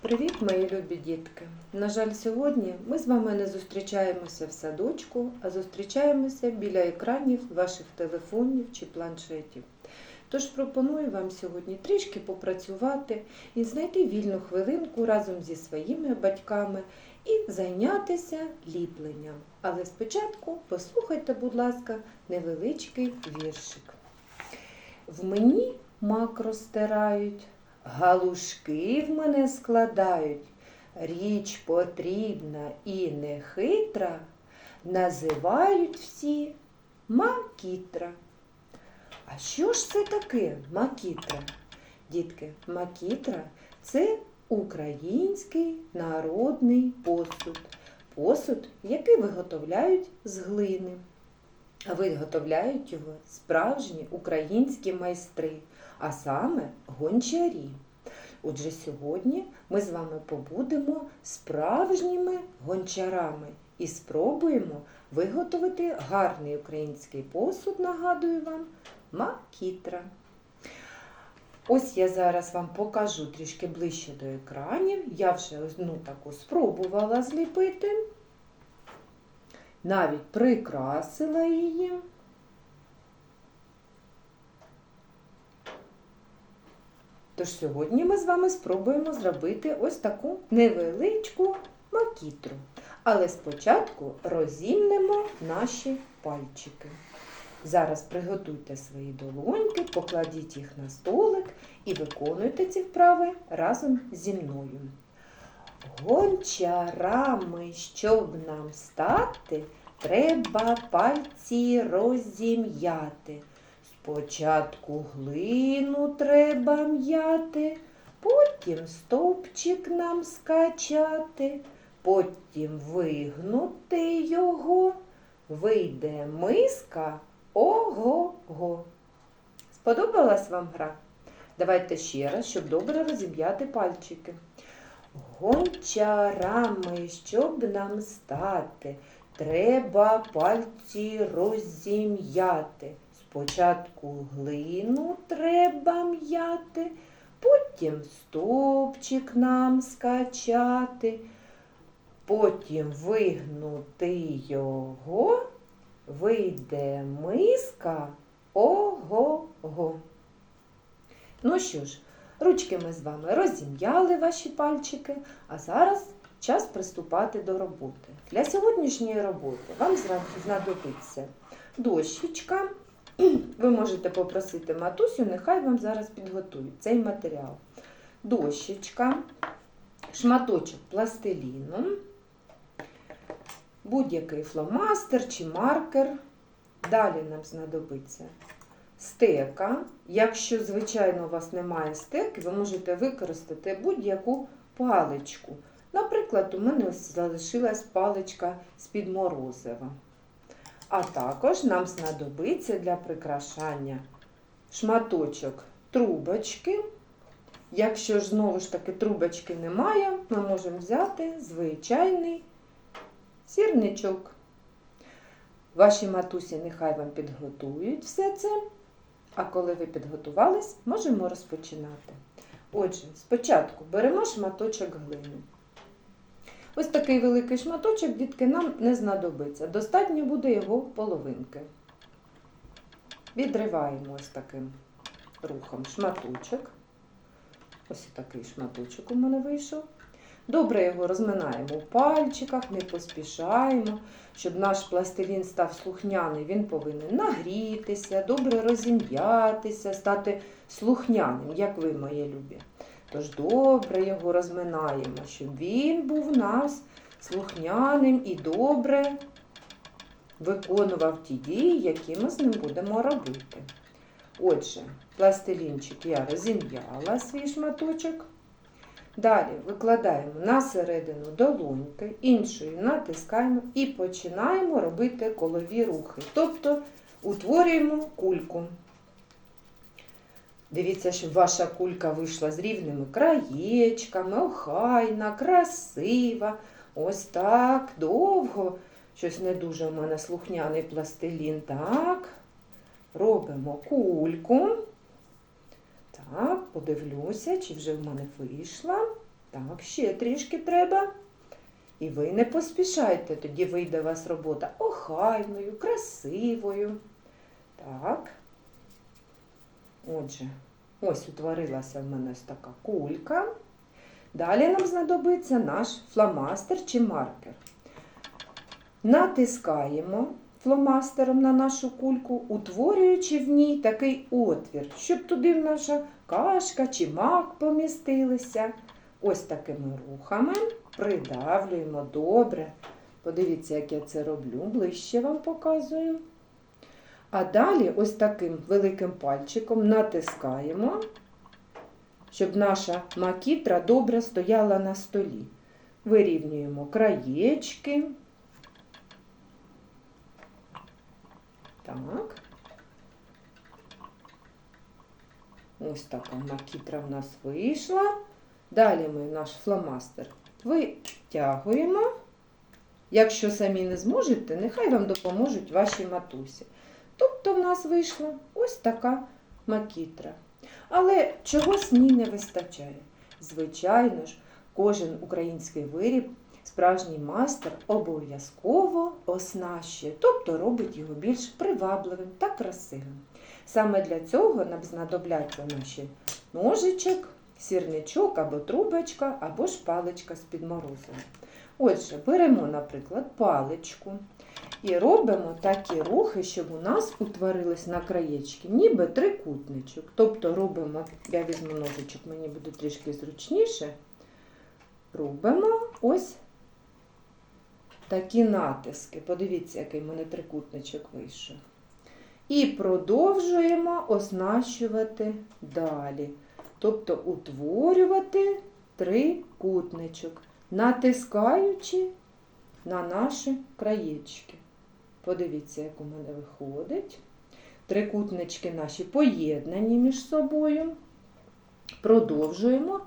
Привіт, мої любі дітки! На жаль, сьогодні ми з вами не зустрічаємося в садочку, а зустрічаємося біля екранів ваших телефонів чи планшетів. Тож пропоную вам сьогодні трішки попрацювати і знайти вільну хвилинку разом зі своїми батьками і зайнятися ліпленням. Але спочатку послухайте, будь ласка, невеличкий віршик. В мені мак розтирають, галушки в мене складають. Річ потрібна і нехитра, називають всі макітра. А що ж це таке макітра? Дітки, макітра це український народний посуд. Посуд, який виготовляють з глини. Виготовляють його справжні українські майстри, а саме гончарі. Отже, сьогодні ми з вами побудемо справжніми гончарами і спробуємо виготовити гарний український посуд, нагадую вам, макітра. Ось я зараз вам покажу трішки ближче до екранів. Я вже одну таку спробувала зліпити навіть прикрасила її. Тож сьогодні ми з вами спробуємо зробити ось таку невеличку макітру. Але спочатку розімнемо наші пальчики. Зараз приготуйте свої долоньки, покладіть їх на столик і виконуйте ці вправи разом зі мною. Гончарами, щоб нам стати, треба пальці розім'яти. Спочатку глину треба м'яти, потім стовпчик нам скачати, потім вигнути його, вийде миска ого-го. Сподобалась вам гра? Давайте ще раз, щоб добре розім'яти пальчики. Гончарами, щоб нам стати, треба пальці розім'яти. Спочатку глину треба м'яти, потім стовпчик нам скачати, потім вигнути його, вийде миска ого-го. Ну що ж, Ручки ми з вами розім'яли ваші пальчики, а зараз час приступати до роботи. Для сьогоднішньої роботи вам знадобиться дощечка. Ви можете попросити матусю, нехай вам зараз підготують цей матеріал. Дощечка, шматочок пластиліну, будь-який фломастер чи маркер. Далі нам знадобиться стека. Якщо, звичайно, у вас немає стеки, ви можете використати будь-яку паличку. Наприклад, у мене залишилась паличка з-під морозива. А також нам знадобиться для прикрашання шматочок трубочки. Якщо ж знову ж таки трубочки немає, ми можемо взяти звичайний сірничок. Ваші матусі нехай вам підготують все це. А коли ви підготувались, можемо розпочинати. Отже, спочатку беремо шматочок глини. Ось такий великий шматочок, дітки, нам не знадобиться. Достатньо буде його половинки. Відриваємо ось таким рухом шматочок. Ось такий шматочок у мене вийшов. Добре його розминаємо в пальчиках, не поспішаємо. Щоб наш пластилін став слухняний, він повинен нагрітися, добре розім'ятися, стати слухняним, як ви, моє любі. Тож добре його розминаємо, щоб він був у нас слухняним і добре виконував ті дії, які ми з ним будемо робити. Отже, пластилінчик я розім'яла свій шматочок. Далі викладаємо на середину долоньки, іншою натискаємо і починаємо робити колові рухи. Тобто утворюємо кульку. Дивіться, щоб ваша кулька вийшла з рівними краєчками, охайна, красива. Ось так довго. Щось не дуже у мене слухняний пластилін. Так, робимо кульку. Так, подивлюся, чи вже в мене вийшла. Так, ще трішки треба. І ви не поспішайте, тоді вийде у вас робота охайною, красивою. Так. Отже, ось утворилася в мене ось така кулька. Далі нам знадобиться наш фломастер чи маркер. Натискаємо фломастером на нашу кульку, утворюючи в ній такий отвір, щоб туди наша кашка чи мак помістилися. Ось такими рухами придавлюємо добре. Подивіться, як я це роблю, ближче вам показую. А далі ось таким великим пальчиком натискаємо, щоб наша макітра добре стояла на столі. Вирівнюємо краєчки. Так. Ось така макітра в нас вийшла. Далі ми наш фломастер витягуємо. Якщо самі не зможете, нехай вам допоможуть ваші матусі. Тобто в нас вийшла ось така макітра. Але чогось ній не вистачає. Звичайно ж, кожен український виріб, справжній майстер обов'язково оснащує, тобто робить його більш привабливим та красивим. Саме для цього нам знадобляться наші ножичок, сірничок або трубочка, або ж паличка з-під морозива. Отже, беремо, наприклад, паличку і робимо такі рухи, щоб у нас утворились на краєчки, ніби трикутничок. Тобто робимо, я візьму ножичок, мені буде трішки зручніше. Робимо ось такі натиски. Подивіться, який в мене трикутничок вийшов. І продовжуємо оснащувати далі. Тобто утворювати трикутничок, натискаючи на наші краєчки. Подивіться, як у мене виходить. Трикутнички наші поєднані між собою. Продовжуємо,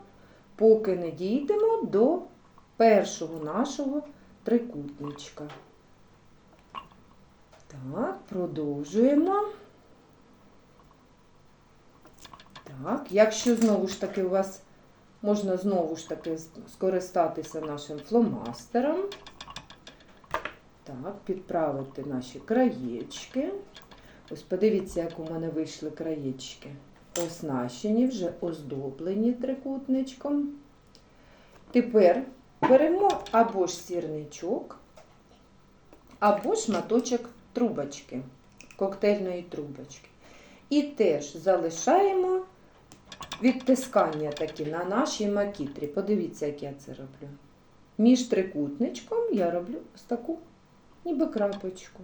поки не дійдемо до першого нашого трикутничка. Так, продовжуємо. Так, якщо знову ж таки у вас можна знову ж таки скористатися нашим фломастером. Так, підправити наші краєчки. Ось подивіться, як у мене вийшли краєчки. Оснащені, вже оздоблені трикутничком. Тепер беремо або ж сірничок, або шматочок трубочки, коктейльної трубочки. І теж залишаємо відтискання такі на нашій макітрі. Подивіться, як я це роблю. Між трикутничком я роблю ось таку ніби крапочку.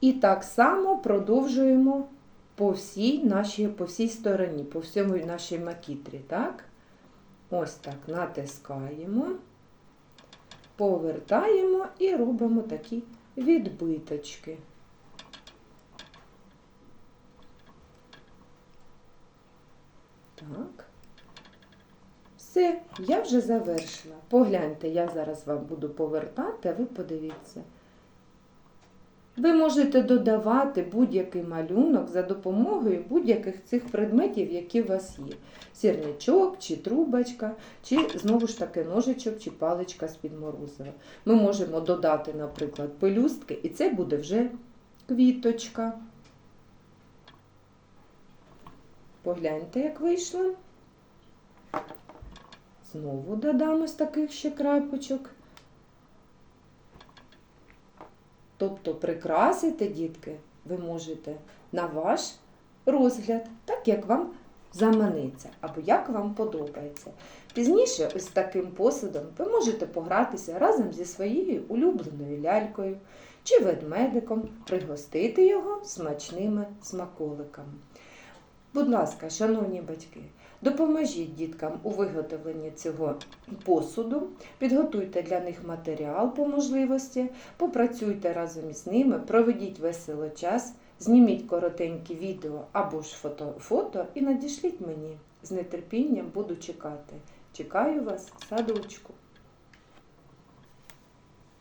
І так само продовжуємо по всій нашій, по всій стороні, по всьому нашій макітрі. Так? Ось так натискаємо, повертаємо і робимо такі відбиточки. Так. Все, я вже завершила. Погляньте, я зараз вам буду повертати, а ви подивіться. Ви можете додавати будь-який малюнок за допомогою будь-яких цих предметів, які у вас є. Сірничок, чи трубочка, чи знову ж таки ножичок, чи паличка з-під морозива. Ми можемо додати, наприклад, пелюстки, і це буде вже квіточка. Погляньте, як вийшло. Знову додамо з таких ще крапочок. Тобто прикрасити, дітки, ви можете на ваш розгляд, так як вам заманеться, або як вам подобається. Пізніше, ось таким посудом, ви можете погратися разом зі своєю улюбленою лялькою чи ведмедиком, пригостити його смачними смаколиками. Будь ласка, шановні батьки, допоможіть діткам у виготовленні цього посуду, підготуйте для них матеріал по можливості, попрацюйте разом із ними, проведіть весело час, зніміть коротенькі відео або ж фото, фото і надішліть мені. З нетерпінням буду чекати. Чекаю вас в садочку.